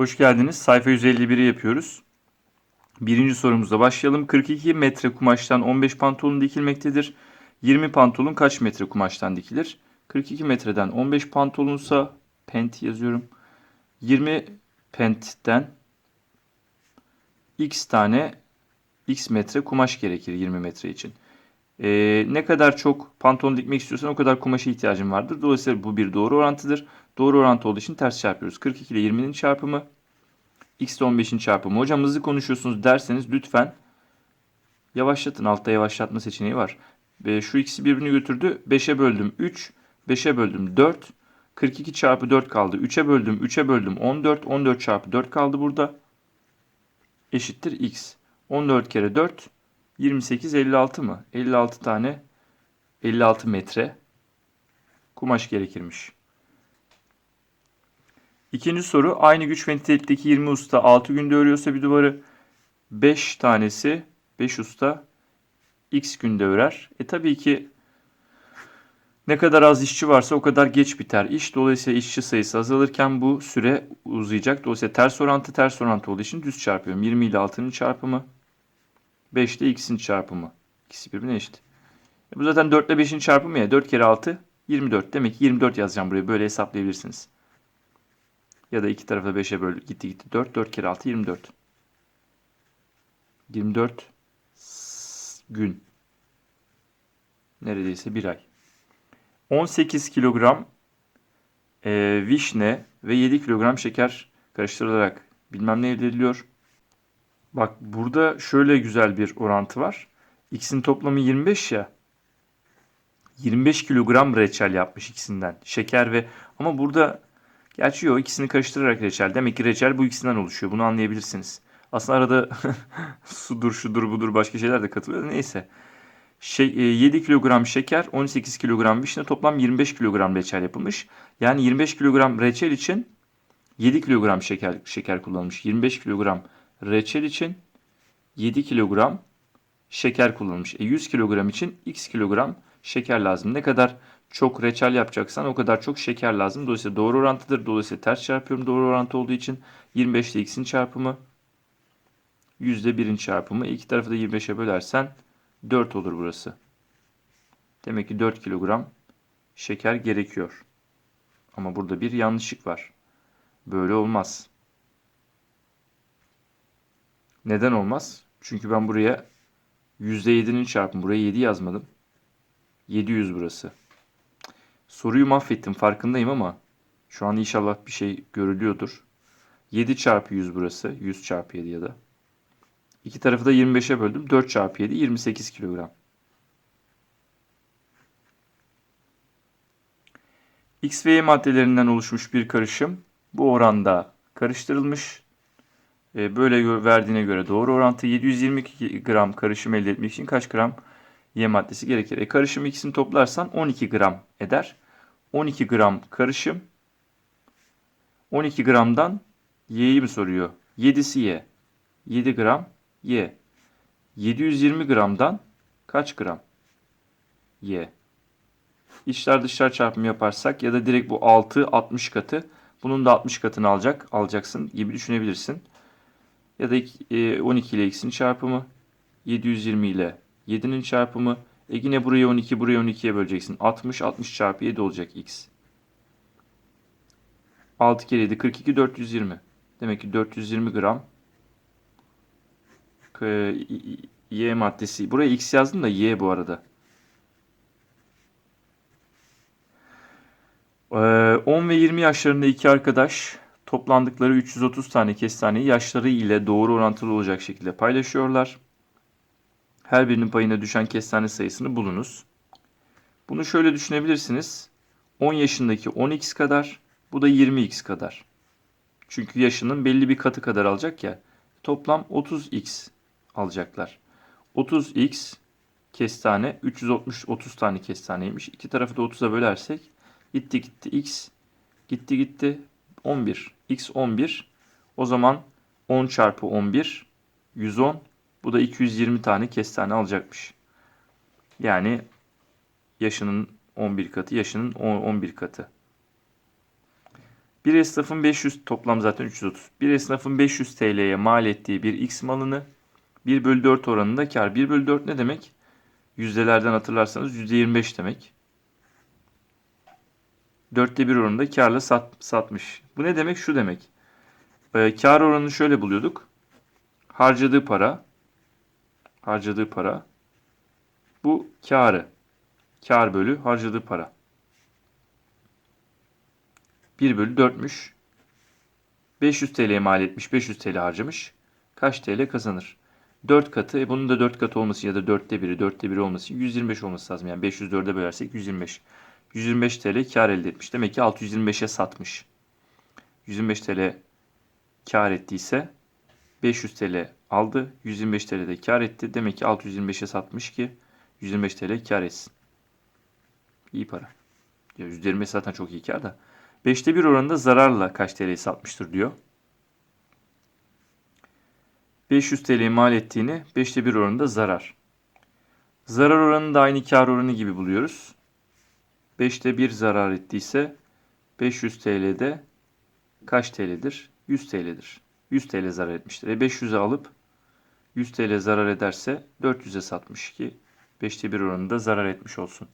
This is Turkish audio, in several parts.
Hoş geldiniz. Sayfa 151'i yapıyoruz. Birinci sorumuzla başlayalım. 42 metre kumaştan 15 pantolon dikilmektedir. 20 pantolon kaç metre kumaştan dikilir? 42 metreden 15 pantolonsa pent yazıyorum. 20 pentten x tane x metre kumaş gerekir 20 metre için. Ee, ne kadar çok pantolon dikmek istiyorsan o kadar kumaşa ihtiyacın vardır. Dolayısıyla bu bir doğru orantıdır. Doğru orantı olduğu için ters çarpıyoruz. 42 ile 20'nin çarpımı x ile 15'in çarpımı. Hocam hızlı konuşuyorsunuz derseniz lütfen yavaşlatın. Altta yavaşlatma seçeneği var. Ve şu ikisi birbirini götürdü. 5'e böldüm 3. 5'e böldüm 4. 42 çarpı 4 kaldı. 3'e böldüm 3'e böldüm 14. 14 çarpı 4 kaldı burada. Eşittir x. 14 kere 4 28 56 mı? 56 tane 56 metre kumaş gerekirmiş. İkinci soru aynı güç ve nitelikteki 20 usta 6 günde örüyorsa bir duvarı 5 tanesi 5 usta x günde örer. E tabii ki ne kadar az işçi varsa o kadar geç biter iş. Dolayısıyla işçi sayısı azalırken bu süre uzayacak. Dolayısıyla ters orantı ters orantı olduğu için düz çarpıyorum. 20 ile 6'nın çarpımı 5 ile x'in çarpımı. İkisi birbirine eşit. E bu zaten 4 ile 5'in çarpımı ya. 4 kere 6 24. Demek ki 24 yazacağım buraya. Böyle hesaplayabilirsiniz. Ya da iki tarafa 5'e böl. Gitti gitti 4. 4 kere 6 24. 24 gün. Neredeyse bir ay. 18 kilogram e, vişne ve 7 kilogram şeker karıştırılarak bilmem ne elde ediliyor. Bak burada şöyle güzel bir orantı var. X'in toplamı 25 ya. 25 kilogram reçel yapmış ikisinden. Şeker ve ama burada gerçi yok ikisini karıştırarak reçel. Demek ki reçel bu ikisinden oluşuyor. Bunu anlayabilirsiniz. Aslında arada sudur şudur budur başka şeyler de katılıyor. Neyse. Şey, 7 kilogram şeker, 18 kilogram vişne toplam 25 kilogram reçel yapılmış. Yani 25 kilogram reçel için 7 kilogram şeker, şeker kullanılmış. 25 kilogram reçel için 7 kilogram şeker kullanılmış. E 100 kilogram için x kilogram şeker lazım. Ne kadar çok reçel yapacaksan o kadar çok şeker lazım. Dolayısıyla doğru orantıdır. Dolayısıyla ters çarpıyorum doğru orantı olduğu için 25 ile x'in çarpımı yüzde birin çarpımı. İki tarafı da 25'e bölersen 4 olur burası. Demek ki 4 kilogram şeker gerekiyor. Ama burada bir yanlışlık var. Böyle olmaz. Neden olmaz? Çünkü ben buraya %7'nin çarpımı. Buraya 7 yazmadım. 700 burası. Soruyu mahvettim farkındayım ama şu an inşallah bir şey görülüyordur. 7 çarpı 100 burası. 100 çarpı 7 ya da. İki tarafı da 25'e böldüm. 4 çarpı 7 28 kilogram. X ve Y maddelerinden oluşmuş bir karışım bu oranda karıştırılmış. E, böyle verdiğine göre doğru orantı 722 gram karışım elde etmek için kaç gram Y maddesi gerekir? E, karışım ikisini toplarsan 12 gram eder. 12 gram karışım 12 gramdan Y'yi mi soruyor? 7'si Y. 7 gram Y. 720 gramdan kaç gram? Y. İçler dışlar çarpımı yaparsak ya da direkt bu 6 60 katı bunun da 60 katını alacak alacaksın gibi düşünebilirsin. Ya da 12 ile x'in çarpımı 720 ile 7'nin çarpımı e yine burayı 12 burayı 12'ye böleceksin. 60 60 çarpı 7 olacak x. 6 kere 7 42 420. Demek ki 420 gram Y maddesi. Buraya X yazdım da Y bu arada. 10 ve 20 yaşlarında iki arkadaş toplandıkları 330 tane kestaneyi yaşları ile doğru orantılı olacak şekilde paylaşıyorlar. Her birinin payına düşen kestane sayısını bulunuz. Bunu şöyle düşünebilirsiniz. 10 yaşındaki 10x kadar, bu da 20x kadar. Çünkü yaşının belli bir katı kadar alacak ya. Toplam 30x alacaklar. 30x kestane 360 30 tane kestaneymiş. İki tarafı da 30'a bölersek gitti gitti x gitti gitti 11 x 11 o zaman 10 çarpı 11 110 bu da 220 tane kestane alacakmış. Yani yaşının 11 katı yaşının 11 katı. Bir esnafın 500 toplam zaten 330. Bir esnafın 500 TL'ye mal ettiği bir X malını 1 bölü 4 oranında kar. 1 bölü 4 ne demek? Yüzdelerden hatırlarsanız %25 demek. Dörtte bir oranında karla sat, satmış. Bu ne demek? Şu demek. Ee, kar oranını şöyle buluyorduk. Harcadığı para. Harcadığı para. Bu karı. Kar bölü harcadığı para. 1 bölü 4'müş. 500 TL mal etmiş. 500 TL harcamış. Kaç TL kazanır? 4 katı. E bunun da 4 katı olması ya da 4'te 1'i 4'te 1'i olması için 125 olması lazım. Yani 504'e bölersek 125. 125 TL kar elde etmiş. Demek ki 625'e satmış. 125 TL kar ettiyse 500 TL aldı. 125 TL de kar etti. Demek ki 625'e satmış ki 125 TL kar etsin. İyi para. Ya %25 zaten çok iyi kar da. 5'te 1 oranında zararla kaç TL'yi satmıştır diyor. 500 TL'yi mal ettiğini 5'te 1 oranında zarar. Zarar oranını da aynı kar oranı gibi buluyoruz. 5'te 1 zarar ettiyse 500 TL'de kaç TL'dir? 100 TL'dir. 100 TL zarar etmiştir. E 500'e alıp 100 TL zarar ederse 400'e satmış ki 5'te 1 oranında zarar etmiş olsun.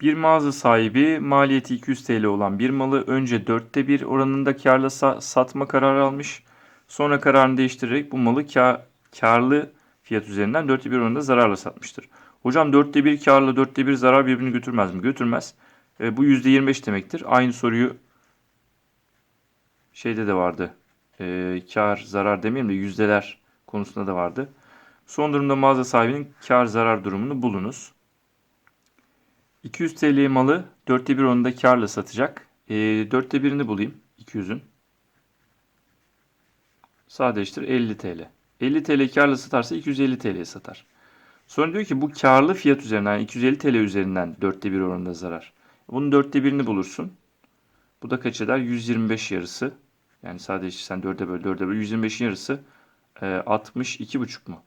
Bir mağaza sahibi maliyeti 200 TL olan bir malı önce dörtte bir oranında karla sa- satma kararı almış. Sonra kararını değiştirerek bu malı ka- karlı fiyat üzerinden dörtte bir oranında zararla satmıştır. Hocam dörtte bir karla dörtte bir zarar birbirini götürmez mi? Götürmez. E, bu %25 demektir. Aynı soruyu şeyde de vardı. E, kar zarar demeyeyim de yüzdeler konusunda da vardı. Son durumda mağaza sahibinin kar zarar durumunu bulunuz. 200 TL malı 4'te 1 oranında karla satacak. E, 4'te 1'ini bulayım 200'ün. Sadeleştir 50 TL. 50 TL karla satarsa 250 TL'ye satar. Sonra diyor ki bu karlı fiyat üzerinden yani 250 TL üzerinden 4'te 1 oranında zarar. Bunun 4'te 1'ini bulursun. Bu da kaç eder? 125 yarısı. Yani sadece sen 4'e böl 4'e böl 125'in yarısı e, 62,5 mu?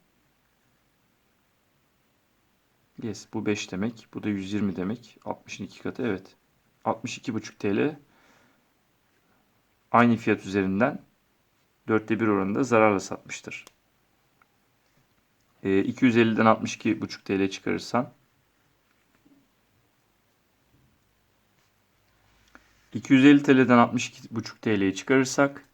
Yes bu 5 demek. Bu da 120 demek. 60'ın 2 katı evet. 62,5 TL aynı fiyat üzerinden 4'te 1 oranında zararla satmıştır. E, 250'den 62,5 TL çıkarırsan 250 TL'den 62,5 TL'yi çıkarırsak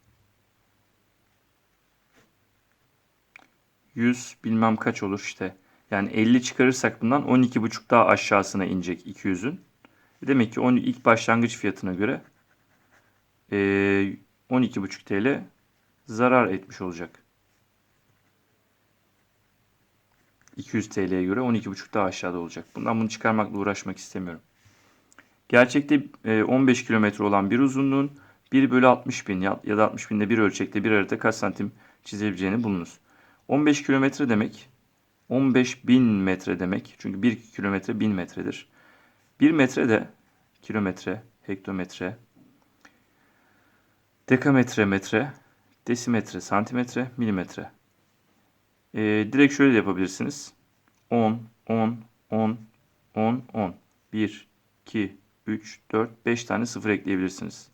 100 bilmem kaç olur işte. Yani 50 çıkarırsak bundan 12,5 daha aşağısına inecek 200'ün. Demek ki 10, ilk başlangıç fiyatına göre e, 12,5 TL zarar etmiş olacak. 200 TL'ye göre 12,5 daha aşağıda olacak. Bundan bunu çıkarmakla uğraşmak istemiyorum. Gerçekte e, 15 kilometre olan bir uzunluğun 1 bölü 60 bin ya da 60 binde bir ölçekte bir harita kaç santim çizebileceğini bulunuz. 15 kilometre demek 15 bin metre demek. Çünkü 1 kilometre 1000 metredir. 1 metre de kilometre, hektometre, dekametre, metre, desimetre, santimetre, milimetre. Ee, direkt şöyle de yapabilirsiniz. 10, 10, 10, 10, 10. 1, 2, 3, 4, 5 tane sıfır ekleyebilirsiniz.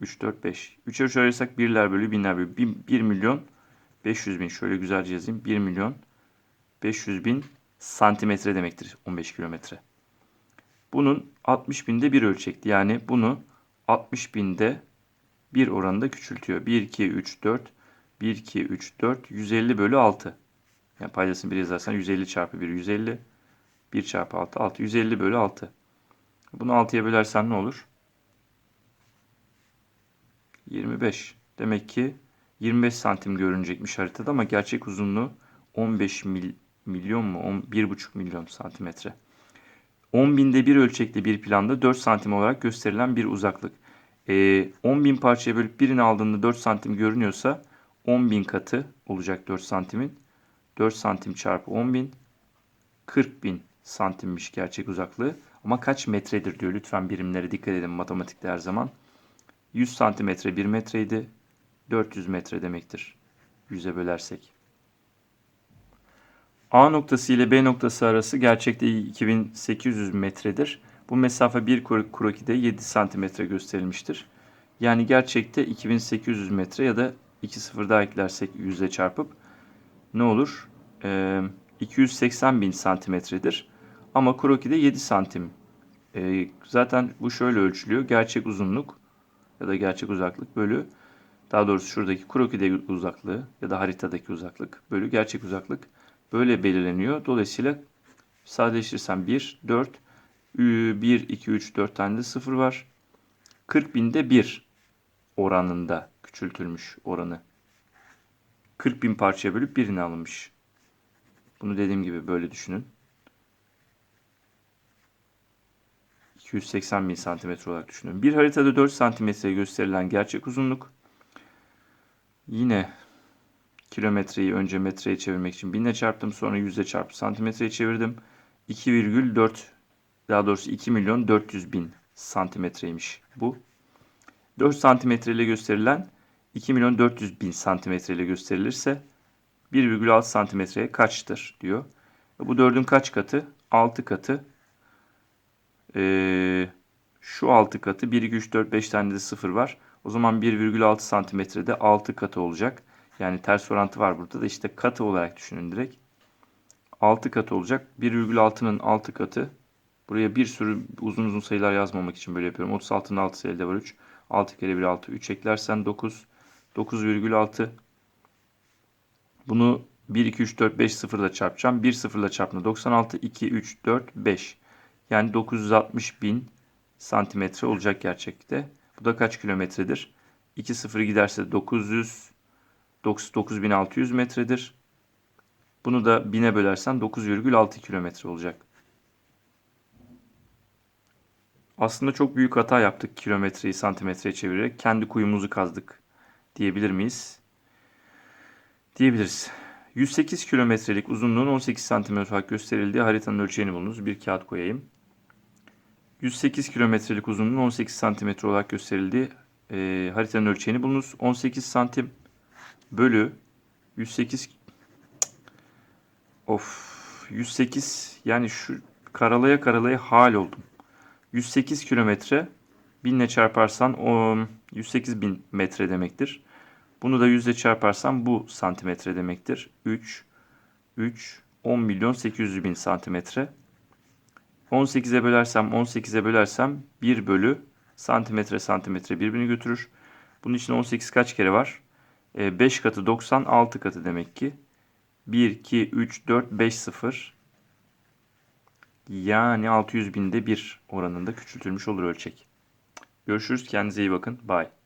3, 4, 5. 3'e 3 ayırırsak birler bölü binler bölü 1, 1 milyon 500 bin. Şöyle güzelce yazayım. 1 milyon 500 bin santimetre demektir 15 kilometre. Bunun 60 binde bir ölçekti. Yani bunu 60 binde bir oranında küçültüyor. 1, 2, 3, 4, 1, 2, 3, 4, 150 bölü 6. Yani paydasını bir yazarsan 150 çarpı 1, 150. 1 çarpı 6, 6. 150 bölü 6. Bunu 6'ya bölersen ne olur? 25. Demek ki 25 santim görünecekmiş haritada ama gerçek uzunluğu 15 mil, milyon mu? 1,5 milyon santimetre. 10 binde bir ölçekli bir planda 4 santim olarak gösterilen bir uzaklık. E, 10 bin parçaya bölüp birini aldığında 4 santim görünüyorsa 10 bin katı olacak 4 santimin. 4 santim çarpı 10 bin 40 bin santimmiş gerçek uzaklığı. Ama kaç metredir diyor. Lütfen birimlere dikkat edin matematikte her zaman. 100 santimetre 1 metreydi. 400 metre demektir. 100'e bölersek. A noktası ile B noktası arası gerçekte 2800 metredir. Bu mesafe bir kro- krokide 7 santimetre gösterilmiştir. Yani gerçekte 2800 metre ya da 2 sıfır daha eklersek 100'e çarpıp ne olur? Ee, 280 bin santimetredir. Ama krokide 7 santim. Ee, zaten bu şöyle ölçülüyor. Gerçek uzunluk ya da gerçek uzaklık bölü daha doğrusu şuradaki krokide uzaklığı ya da haritadaki uzaklık bölü gerçek uzaklık böyle belirleniyor. Dolayısıyla sadeleştirirsem 1, 4, 1, 2, 3, 4 tane de 0 var. 40 binde 1 oranında küçültülmüş oranı. 40 bin parçaya bölüp birine alınmış. Bunu dediğim gibi böyle düşünün. 280 bin santimetre olarak düşünün. Bir haritada 4 santimetre gösterilen gerçek uzunluk. Yine kilometreyi önce metreye çevirmek için binle çarptım. Sonra yüzle çarpıp santimetreye çevirdim. 2,4 daha doğrusu 2 milyon 400 bin santimetreymiş bu. 4 santimetre ile gösterilen 2 milyon 400 bin santimetre ile gösterilirse 1,6 santimetreye kaçtır diyor. Bu 4'ün kaç katı? 6 katı. Ee, şu 6 katı 1, 2, 3, 4, 5 tane de 0 var. O zaman 1,6 santimetrede 6 katı olacak. Yani ters orantı var burada da işte katı olarak düşünün direkt. 6 katı olacak. 1,6'nın 6 katı. Buraya bir sürü uzun uzun sayılar yazmamak için böyle yapıyorum. 36'nın 6'sı elde var 3. 6 kere 1 6. 3 eklersen 9. 9,6. Bunu 1, 2, 3, 4, 5 sıfırla çarpacağım. 1 sıfırla çarpma 96. 2, 3, 4, 5. Yani 960 bin santimetre olacak gerçekte. Bu da kaç kilometredir? 2 sıfır giderse 900 9600 metredir. Bunu da 1000'e bölersen 9,6 kilometre olacak. Aslında çok büyük hata yaptık kilometreyi santimetreye çevirerek. Kendi kuyumuzu kazdık diyebilir miyiz? Diyebiliriz. 108 kilometrelik uzunluğun 18 santimetre olarak gösterildiği haritanın ölçeğini bulunuz. Bir kağıt koyayım. 108 kilometrelik uzunluğun 18 santimetre olarak gösterildiği e, haritanın ölçeğini bulunuz. 18 santim bölü 108 of 108 yani şu karalaya karalaya hal oldum. 108 kilometre 1000 ile çarparsan o 108 bin metre demektir. Bunu da 100 ile çarparsam bu santimetre demektir. 3 3 10 milyon 800 bin santimetre. 18'e bölersem 18'e bölersem 1 bölü santimetre santimetre birbirini götürür. Bunun için 18 kaç kere var? 5 katı 90 6 katı demek ki. 1, 2, 3, 4, 5, 0. Yani 600 binde 1 oranında küçültülmüş olur ölçek. Görüşürüz. Kendinize iyi bakın. Bye.